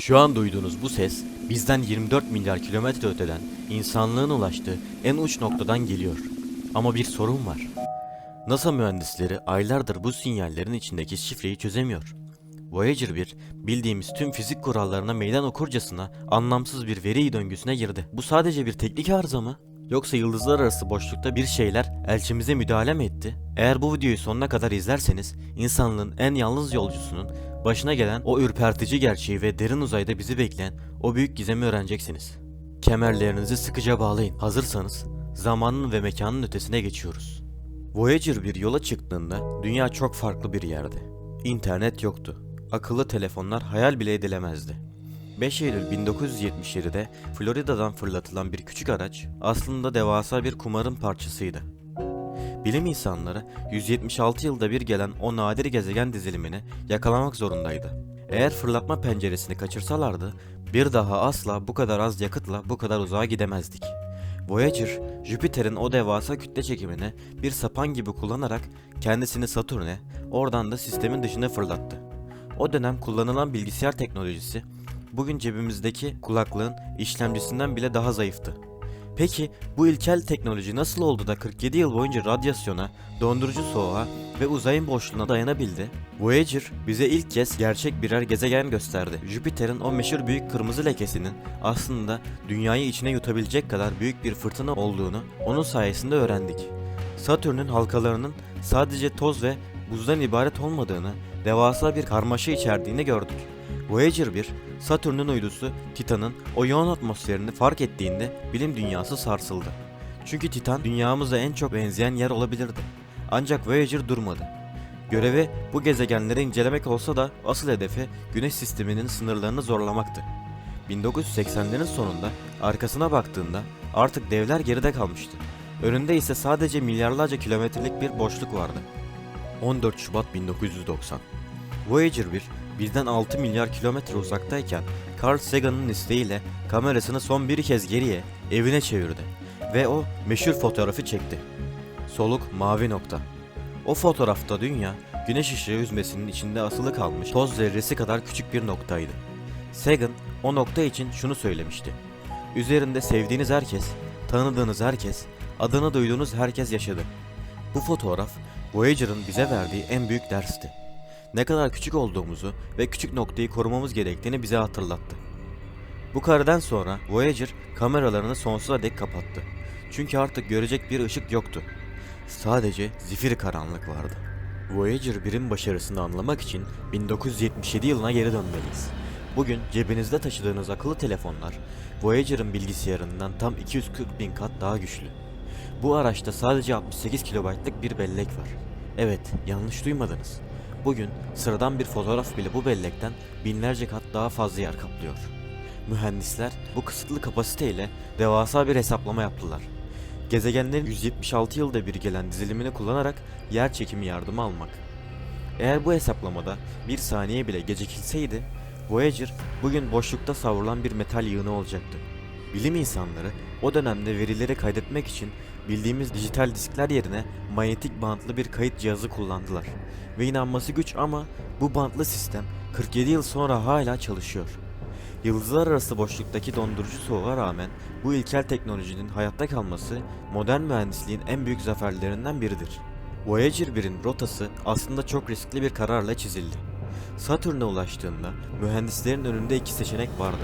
Şu an duyduğunuz bu ses bizden 24 milyar kilometre öteden insanlığın ulaştığı en uç noktadan geliyor. Ama bir sorun var. NASA mühendisleri aylardır bu sinyallerin içindeki şifreyi çözemiyor. Voyager 1 bildiğimiz tüm fizik kurallarına meydan okurcasına anlamsız bir veri döngüsüne girdi. Bu sadece bir teknik arıza mı? Yoksa yıldızlar arası boşlukta bir şeyler elçimize müdahale mi etti? Eğer bu videoyu sonuna kadar izlerseniz insanlığın en yalnız yolcusunun başına gelen o ürpertici gerçeği ve derin uzayda bizi bekleyen o büyük gizemi öğreneceksiniz. Kemerlerinizi sıkıca bağlayın. Hazırsanız zamanın ve mekanın ötesine geçiyoruz. Voyager bir yola çıktığında dünya çok farklı bir yerdi. İnternet yoktu. Akıllı telefonlar hayal bile edilemezdi. 5 Eylül 1977'de Florida'dan fırlatılan bir küçük araç aslında devasa bir kumarın parçasıydı. Bilim insanları 176 yılda bir gelen o nadir gezegen dizilimini yakalamak zorundaydı. Eğer fırlatma penceresini kaçırsalardı bir daha asla bu kadar az yakıtla bu kadar uzağa gidemezdik. Voyager, Jüpiter'in o devasa kütle çekimini bir sapan gibi kullanarak kendisini Satürn'e, oradan da sistemin dışına fırlattı. O dönem kullanılan bilgisayar teknolojisi bugün cebimizdeki kulaklığın işlemcisinden bile daha zayıftı. Peki bu ilkel teknoloji nasıl oldu da 47 yıl boyunca radyasyona, dondurucu soğuğa ve uzayın boşluğuna dayanabildi? Voyager bize ilk kez gerçek birer gezegen gösterdi. Jüpiter'in o meşhur büyük kırmızı lekesinin aslında dünyayı içine yutabilecek kadar büyük bir fırtına olduğunu onun sayesinde öğrendik. Satürn'ün halkalarının sadece toz ve buzdan ibaret olmadığını, devasa bir karmaşa içerdiğini gördük. Voyager 1, Satürn'ün uydusu Titan'ın o yoğun atmosferini fark ettiğinde bilim dünyası sarsıldı. Çünkü Titan dünyamıza en çok benzeyen yer olabilirdi. Ancak Voyager durmadı. Görevi bu gezegenleri incelemek olsa da asıl hedefi Güneş sisteminin sınırlarını zorlamaktı. 1980'lerin sonunda arkasına baktığında artık devler geride kalmıştı. Önünde ise sadece milyarlarca kilometrelik bir boşluk vardı. 14 Şubat 1990 Voyager 1 bizden 6 milyar kilometre uzaktayken Carl Sagan'ın isteğiyle kamerasını son bir kez geriye evine çevirdi ve o meşhur fotoğrafı çekti. Soluk mavi nokta. O fotoğrafta dünya güneş ışığı üzmesinin içinde asılı kalmış toz zerresi kadar küçük bir noktaydı. Sagan o nokta için şunu söylemişti. Üzerinde sevdiğiniz herkes, tanıdığınız herkes, adını duyduğunuz herkes yaşadı. Bu fotoğraf Voyager'ın bize verdiği en büyük dersti. Ne kadar küçük olduğumuzu ve küçük noktayı korumamız gerektiğini bize hatırlattı. Bu kareden sonra Voyager kameralarını sonsuza dek kapattı. Çünkü artık görecek bir ışık yoktu. Sadece zifir karanlık vardı. Voyager 1'in başarısını anlamak için 1977 yılına geri dönmeliyiz. Bugün cebinizde taşıdığınız akıllı telefonlar Voyager'ın bilgisayarından tam 240 bin kat daha güçlü. Bu araçta sadece 68 kilobaytlık bir bellek var. Evet, yanlış duymadınız. Bugün sıradan bir fotoğraf bile bu bellekten binlerce kat daha fazla yer kaplıyor. Mühendisler bu kısıtlı kapasiteyle devasa bir hesaplama yaptılar. Gezegenlerin 176 yılda bir gelen dizilimini kullanarak yer çekimi yardımı almak. Eğer bu hesaplamada bir saniye bile gecikilseydi, Voyager bugün boşlukta savrulan bir metal yığını olacaktı. Bilim insanları o dönemde verileri kaydetmek için bildiğimiz dijital diskler yerine manyetik bantlı bir kayıt cihazı kullandılar. Ve inanması güç ama bu bantlı sistem 47 yıl sonra hala çalışıyor. Yıldızlar arası boşluktaki dondurucu soğuğa rağmen bu ilkel teknolojinin hayatta kalması modern mühendisliğin en büyük zaferlerinden biridir. Voyager 1'in rotası aslında çok riskli bir kararla çizildi. Satürn'e ulaştığında mühendislerin önünde iki seçenek vardı.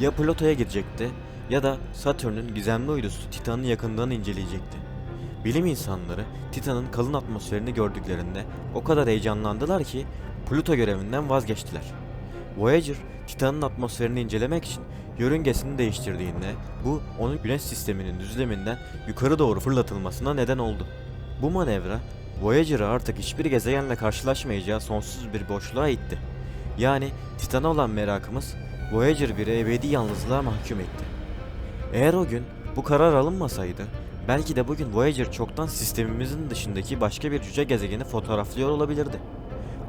Ya Plüto'ya girecekti ya da Satürn'ün gizemli uydusu Titan'ı yakından inceleyecekti. Bilim insanları Titan'ın kalın atmosferini gördüklerinde o kadar heyecanlandılar ki Plüto görevinden vazgeçtiler. Voyager, Titan'ın atmosferini incelemek için yörüngesini değiştirdiğinde bu onun güneş sisteminin düzleminden yukarı doğru fırlatılmasına neden oldu. Bu manevra Voyager'ı artık hiçbir gezegenle karşılaşmayacağı sonsuz bir boşluğa itti. Yani Titan'a olan merakımız Voyager 1'i ebedi yalnızlığa mahkum etti. Eğer o gün bu karar alınmasaydı belki de bugün Voyager çoktan sistemimizin dışındaki başka bir cüce gezegeni fotoğraflıyor olabilirdi.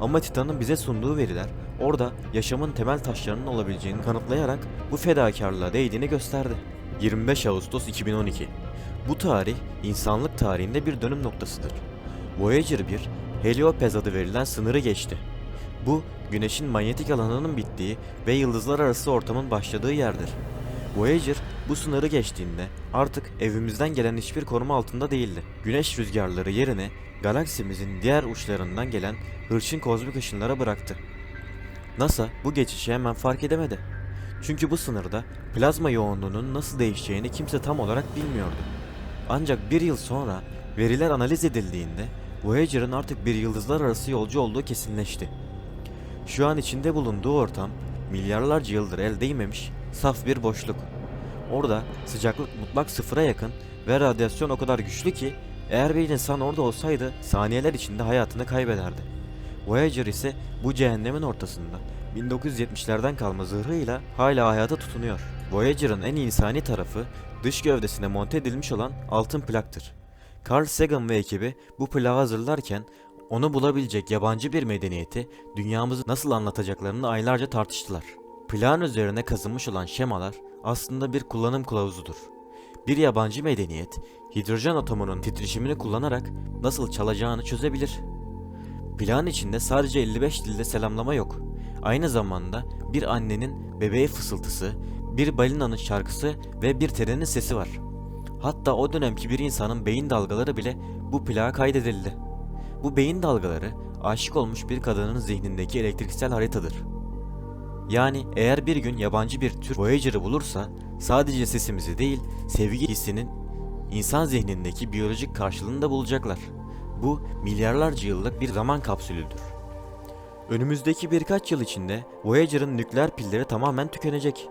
Ama Titan'ın bize sunduğu veriler orada yaşamın temel taşlarının olabileceğini kanıtlayarak bu fedakarlığa değdiğini gösterdi. 25 Ağustos 2012 Bu tarih insanlık tarihinde bir dönüm noktasıdır. Voyager 1, Heliopez adı verilen sınırı geçti. Bu, güneşin manyetik alanının bittiği ve yıldızlar arası ortamın başladığı yerdir. Voyager bu sınırı geçtiğinde artık evimizden gelen hiçbir koruma altında değildi. Güneş rüzgarları yerine galaksimizin diğer uçlarından gelen hırçın kozmik ışınlara bıraktı. NASA bu geçişi hemen fark edemedi. Çünkü bu sınırda plazma yoğunluğunun nasıl değişeceğini kimse tam olarak bilmiyordu. Ancak bir yıl sonra veriler analiz edildiğinde Voyager'ın artık bir yıldızlar arası yolcu olduğu kesinleşti. Şu an içinde bulunduğu ortam milyarlarca yıldır el değmemiş saf bir boşluk. Orada sıcaklık mutlak sıfıra yakın ve radyasyon o kadar güçlü ki eğer bir insan orada olsaydı saniyeler içinde hayatını kaybederdi. Voyager ise bu cehennemin ortasında 1970'lerden kalma zırhıyla hala hayata tutunuyor. Voyager'ın en insani tarafı dış gövdesine monte edilmiş olan altın plaktır. Carl Sagan ve ekibi bu plağı hazırlarken onu bulabilecek yabancı bir medeniyeti dünyamızı nasıl anlatacaklarını aylarca tartıştılar. Plağın üzerine kazınmış olan şemalar aslında bir kullanım kılavuzudur. Bir yabancı medeniyet hidrojen atomunun titreşimini kullanarak nasıl çalacağını çözebilir. Plan içinde sadece 55 dilde selamlama yok. Aynı zamanda bir annenin bebeğe fısıltısı, bir balinanın şarkısı ve bir trenin sesi var. Hatta o dönemki bir insanın beyin dalgaları bile bu plağa kaydedildi. Bu beyin dalgaları aşık olmuş bir kadının zihnindeki elektriksel haritadır. Yani eğer bir gün yabancı bir tür Voyager'ı bulursa sadece sesimizi değil sevgi hissinin insan zihnindeki biyolojik karşılığını da bulacaklar. Bu milyarlarca yıllık bir zaman kapsülüdür. Önümüzdeki birkaç yıl içinde Voyager'ın nükleer pilleri tamamen tükenecek.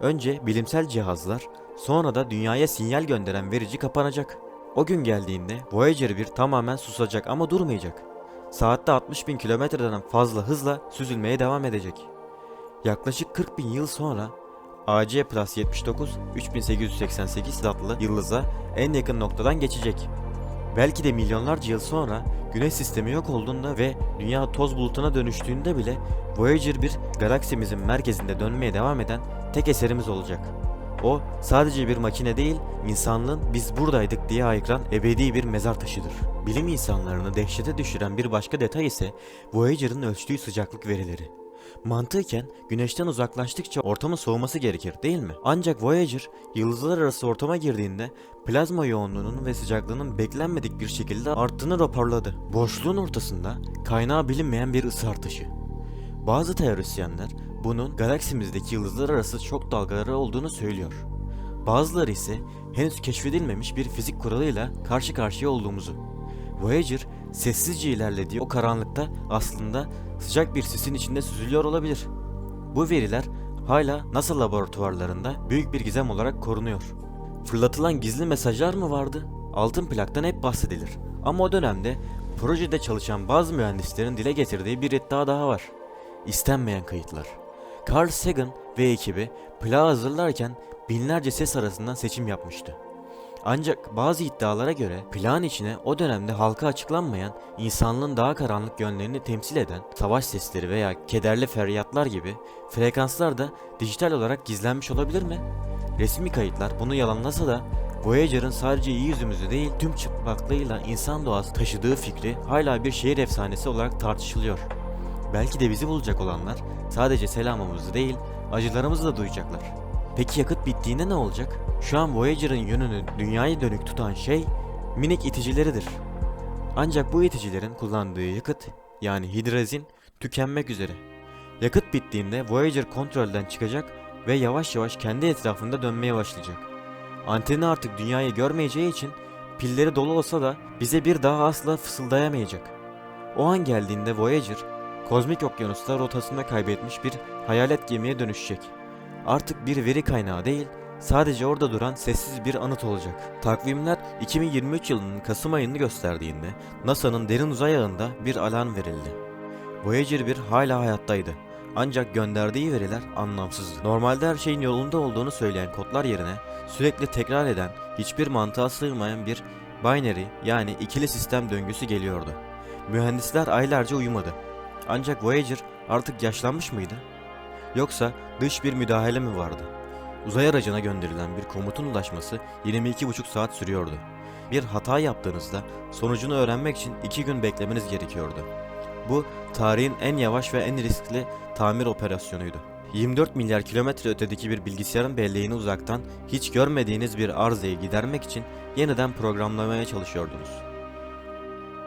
Önce bilimsel cihazlar, sonra da dünyaya sinyal gönderen verici kapanacak. O gün geldiğinde Voyager 1 tamamen susacak ama durmayacak. Saatte 60 bin kilometreden fazla hızla süzülmeye devam edecek. Yaklaşık 40 bin yıl sonra AC Plus 79 3888 adlı yıldıza en yakın noktadan geçecek. Belki de milyonlarca yıl sonra güneş sistemi yok olduğunda ve dünya toz bulutuna dönüştüğünde bile Voyager 1 galaksimizin merkezinde dönmeye devam eden tek eserimiz olacak. O sadece bir makine değil, insanlığın biz buradaydık diye haykıran ebedi bir mezar taşıdır. Bilim insanlarını dehşete düşüren bir başka detay ise Voyager'ın ölçtüğü sıcaklık verileri. Mantıken güneşten uzaklaştıkça ortamın soğuması gerekir değil mi? Ancak Voyager yıldızlar arası ortama girdiğinde plazma yoğunluğunun ve sıcaklığının beklenmedik bir şekilde arttığını raporladı. Boşluğun ortasında kaynağı bilinmeyen bir ısı artışı. Bazı teorisyenler bunun galaksimizdeki yıldızlar arası şok dalgaları olduğunu söylüyor. Bazıları ise henüz keşfedilmemiş bir fizik kuralıyla karşı karşıya olduğumuzu. Voyager sessizce ilerlediği o karanlıkta aslında sıcak bir sisin içinde süzülüyor olabilir. Bu veriler hala NASA laboratuvarlarında büyük bir gizem olarak korunuyor. Fırlatılan gizli mesajlar mı vardı? Altın plaktan hep bahsedilir. Ama o dönemde projede çalışan bazı mühendislerin dile getirdiği bir iddia daha var. İstenmeyen kayıtlar. Carl Sagan ve ekibi plağı hazırlarken binlerce ses arasından seçim yapmıştı. Ancak bazı iddialara göre plan içine o dönemde halka açıklanmayan, insanlığın daha karanlık yönlerini temsil eden savaş sesleri veya kederli feryatlar gibi frekanslar da dijital olarak gizlenmiş olabilir mi? Resmi kayıtlar bunu yalanlasa da Voyager'ın sadece iyi yüzümüzü değil tüm çıplaklığıyla insan doğası taşıdığı fikri hala bir şehir efsanesi olarak tartışılıyor. Belki de bizi bulacak olanlar sadece selamımızı değil acılarımızı da duyacaklar. Peki yakıt bittiğinde ne olacak? Şu an Voyager'ın yönünü dünyaya dönük tutan şey minik iticileridir. Ancak bu iticilerin kullandığı yakıt yani hidrazin tükenmek üzere. Yakıt bittiğinde Voyager kontrolden çıkacak ve yavaş yavaş kendi etrafında dönmeye başlayacak. Anteni artık dünyayı görmeyeceği için pilleri dolu olsa da bize bir daha asla fısıldayamayacak. O an geldiğinde Voyager, kozmik okyanusta rotasında kaybetmiş bir hayalet gemiye dönüşecek. Artık bir veri kaynağı değil, sadece orada duran sessiz bir anıt olacak. Takvimler 2023 yılının Kasım ayını gösterdiğinde NASA'nın derin uzay ağında bir alarm verildi. Voyager 1 hala hayattaydı. Ancak gönderdiği veriler anlamsızdı. Normalde her şeyin yolunda olduğunu söyleyen kodlar yerine sürekli tekrar eden, hiçbir mantığa sığmayan bir binary yani ikili sistem döngüsü geliyordu. Mühendisler aylarca uyumadı. Ancak Voyager artık yaşlanmış mıydı? Yoksa dış bir müdahale mi vardı? Uzay aracına gönderilen bir komutun ulaşması 22,5 saat sürüyordu. Bir hata yaptığınızda sonucunu öğrenmek için 2 gün beklemeniz gerekiyordu. Bu tarihin en yavaş ve en riskli tamir operasyonuydu. 24 milyar kilometre ötedeki bir bilgisayarın belleğini uzaktan hiç görmediğiniz bir arızayı gidermek için yeniden programlamaya çalışıyordunuz.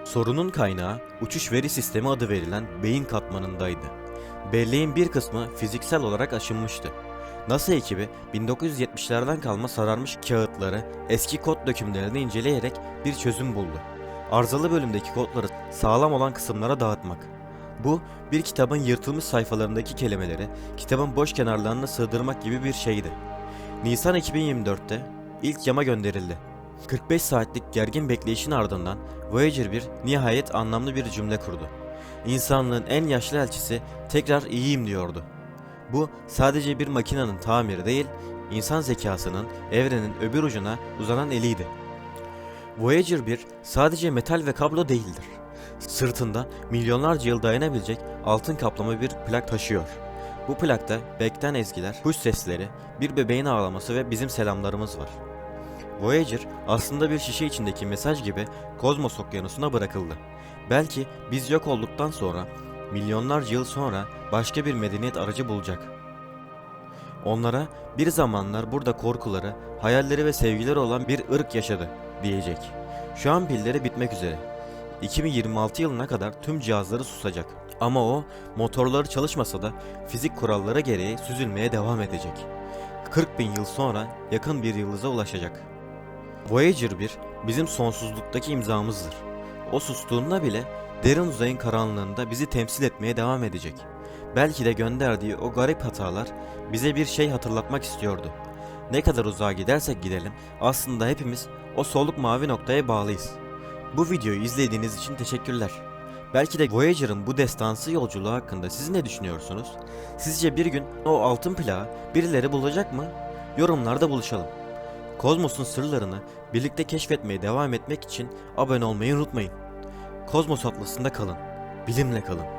Sorunun kaynağı uçuş veri sistemi adı verilen beyin katmanındaydı. Belleğin bir kısmı fiziksel olarak aşınmıştı. NASA ekibi 1970'lerden kalma sararmış kağıtları, eski kod dökümlerini inceleyerek bir çözüm buldu. Arızalı bölümdeki kodları sağlam olan kısımlara dağıtmak. Bu, bir kitabın yırtılmış sayfalarındaki kelimeleri kitabın boş kenarlarına sığdırmak gibi bir şeydi. Nisan 2024'te ilk yama gönderildi. 45 saatlik gergin bekleyişin ardından Voyager 1 nihayet anlamlı bir cümle kurdu. İnsanlığın en yaşlı elçisi tekrar iyiyim diyordu. Bu sadece bir makinenin tamiri değil, insan zekasının evrenin öbür ucuna uzanan eliydi. Voyager 1 sadece metal ve kablo değildir. Sırtında milyonlarca yıl dayanabilecek altın kaplama bir plak taşıyor. Bu plakta bekten ezgiler, kuş sesleri, bir bebeğin ağlaması ve bizim selamlarımız var. Voyager aslında bir şişe içindeki mesaj gibi kozmos okyanusuna bırakıldı. Belki biz yok olduktan sonra milyonlarca yıl sonra başka bir medeniyet aracı bulacak. Onlara bir zamanlar burada korkuları, hayalleri ve sevgileri olan bir ırk yaşadı diyecek. Şu an pilleri bitmek üzere. 2026 yılına kadar tüm cihazları susacak. Ama o motorları çalışmasa da fizik kuralları gereği süzülmeye devam edecek. 40 bin yıl sonra yakın bir yıldıza ulaşacak. Voyager 1 bizim sonsuzluktaki imzamızdır. O sustuğunda bile derin uzayın karanlığında bizi temsil etmeye devam edecek. Belki de gönderdiği o garip hatalar bize bir şey hatırlatmak istiyordu. Ne kadar uzağa gidersek gidelim aslında hepimiz o soluk mavi noktaya bağlıyız. Bu videoyu izlediğiniz için teşekkürler. Belki de Voyager'ın bu destansı yolculuğu hakkında siz ne düşünüyorsunuz? Sizce bir gün o altın plağı birileri bulacak mı? Yorumlarda buluşalım. Kozmos'un sırlarını birlikte keşfetmeye devam etmek için abone olmayı unutmayın. Kozmos Atlası'nda kalın. Bilimle kalın.